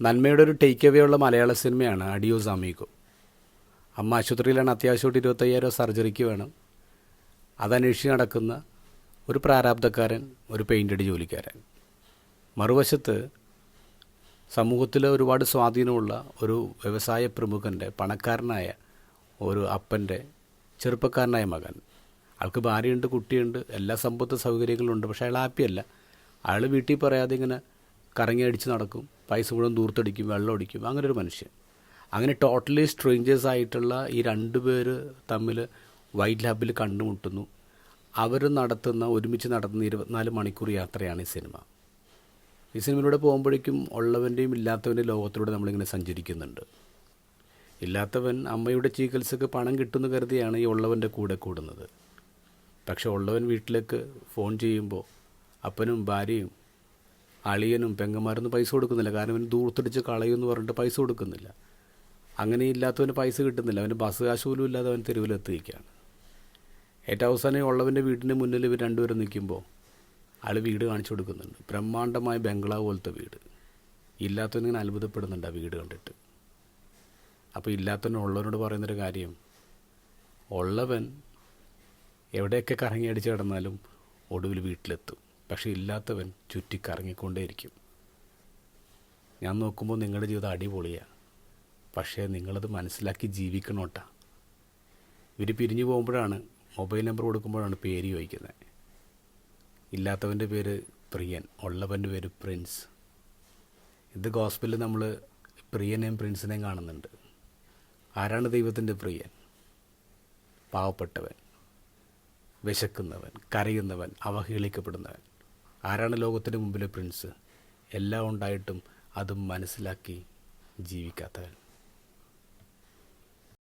നന്മയുടെ ഒരു take away ഉള്ള മലയാള സിനിമയാണ് അഡിയോസ് അമീഗോ അമ്മ ആശുപത്രിയിലാണ് അത്യാവശ്യമായിട്ട് ഇരുപത്തയ്യായിരം സർജറിക്ക് വേണം. അതന്വേഷിച്ച് നടക്കുന്ന ഒരു പ്രാരാബ്ധക്കാരൻ ഒരു പെയിന്റടി ജോലിക്കാരൻ. മറുവശത്ത് സമൂഹത്തിൽ ഒരുപാട് സ്വാധീനമുള്ള ഒരു വ്യവസായ പ്രമുഖന്റെ പണക്കാരനായ ഒരു അപ്പന്റെ ചെറുപ്പക്കാരനായ മകൻ. ആൾക്ക് ഭാര്യയുണ്ട് കുട്ടിയുണ്ട് എല്ലാ സമ്പത്ത് സൗകര്യങ്ങളുണ്ട് പക്ഷേ അയാൾ ഹാപ്പിയല്ല. അയാൾ വീട്ടിൽ പറയാതെ ഇങ്ങനെ കറങ്ങി അടിച്ച് നടക്കും. പൈസ മുഴുവൻ ദൂർത്തടിക്കും വെള്ളം അടിക്കും അങ്ങനെ ഒരു മനുഷ്യൻ. അങ്ങനെ ടോട്ടലി സ്ട്രേഞ്ചേഴ്സ് ആയിട്ടുള്ള ഈ രണ്ട് പേര് തമ്മിൽ വൈറ്റ് ലാബിൽ കണ്ടുമുട്ടുന്നു. അവർ നടത്തുന്ന ഒരുമിച്ച് നടത്തുന്ന ഇരുപത്തിനാല് മണിക്കൂർ യാത്രയാണ് ഈ സിനിമ. ഈ സിനിമയിലൂടെ പോകുമ്പോഴേക്കും ഉള്ളവന്റെയും ഇല്ലാത്തവന്റെയും ലോകത്തിലൂടെ നമ്മളിങ്ങനെ സഞ്ചരിക്കുന്നുണ്ട്. ഇല്ലാത്തവൻ അമ്മയുടെ ചികിത്സക്ക് പണം കിട്ടുമെന്ന് കരുതിയാണ് ഈ ഉള്ളവന്റെ കൂടെ കൂടുന്നത്. പക്ഷേ ഉള്ളവൻ വീട്ടിലേക്ക് ഫോൺ ചെയ്യുമ്പോൾ അപ്പനും ഭാര്യയും അളിയനും പെങ്ങന്മാരൊന്നും പൈസ കൊടുക്കുന്നില്ല. കാരണം അവന് ദൂർത്തടിച്ച് കളയുമെന്ന് പറഞ്ഞിട്ട് പൈസ കൊടുക്കുന്നില്ല. അങ്ങനെ ഇല്ലാത്തവന് പൈസ കിട്ടുന്നില്ല. അവന് ബസ് കാശ് പോലും ഇല്ലാതെ അവൻ തെരുവിലെത്തിയിരിക്കുകയാണ്. ഏറ്റവും അവസാനം ഉള്ളവന്റെ വീടിന്റെ മുന്നിൽ ഇവർ രണ്ടുപേരും നിൽക്കുമ്പോൾ ആൾ വീട് കാണിച്ചു കൊടുക്കുന്നുണ്ട്. ബ്രഹ്മാണ്ടമായ ബംഗ്ലാവ് പോലത്തെ വീട്. ഇല്ലാത്തവനിങ്ങനെ അത്ഭുതപ്പെടുന്നുണ്ട് ആ വീട് കണ്ടിട്ട്. അപ്പോൾ ഇല്ലാത്തവൻ ഉള്ളവനോട് പറയുന്നൊരു കാര്യം ഉള്ളവൻ എവിടെയൊക്കെ കറങ്ങി അടിച്ച് കിടന്നാലും ഒടുവിൽ വീട്ടിലെത്തും. പക്ഷേ ഇല്ലാത്തവൻ ചുറ്റി കറങ്ങിക്കൊണ്ടേയിരിക്കും ഞാൻ നോക്കുമ്പോൾ നിങ്ങളുടെ ജീവിതം അടിപൊളിയാണ് പക്ഷേ നിങ്ങളത് മനസ്സിലാക്കി ജീവിക്കണോട്ടാ. ഇവർ പിരിഞ്ഞു പോകുമ്പോഴാണ് മൊബൈൽ നമ്പർ കൊടുക്കുമ്പോഴാണ് പേര് ചോദിക്കുന്നത് ഇല്ലാത്തവന്റെ പേര് പ്രിയൻ ഉള്ളവന്റെ പേര് പ്രിൻസ്. ഇത് ഗോസ്പിലിൽ നമ്മൾ പ്രിയനെയും പ്രിൻസിനെയും കാണുന്നുണ്ട്. ആരാണ് ദൈവത്തിന്റെ പ്രിയൻ? പാവപ്പെട്ടവൻ വിശക്കുന്നവൻ കരയുന്നവൻ അവഹേളിക്കപ്പെടുന്നവൻ. ആരാണ് ലോകത്തിന്റെ മുമ്പിലെ പ്രിൻസ് എല്ലാം ഉണ്ടായിട്ടും അതും മനസ്സിലാക്കി ജീവിക്കാത്തവൻ.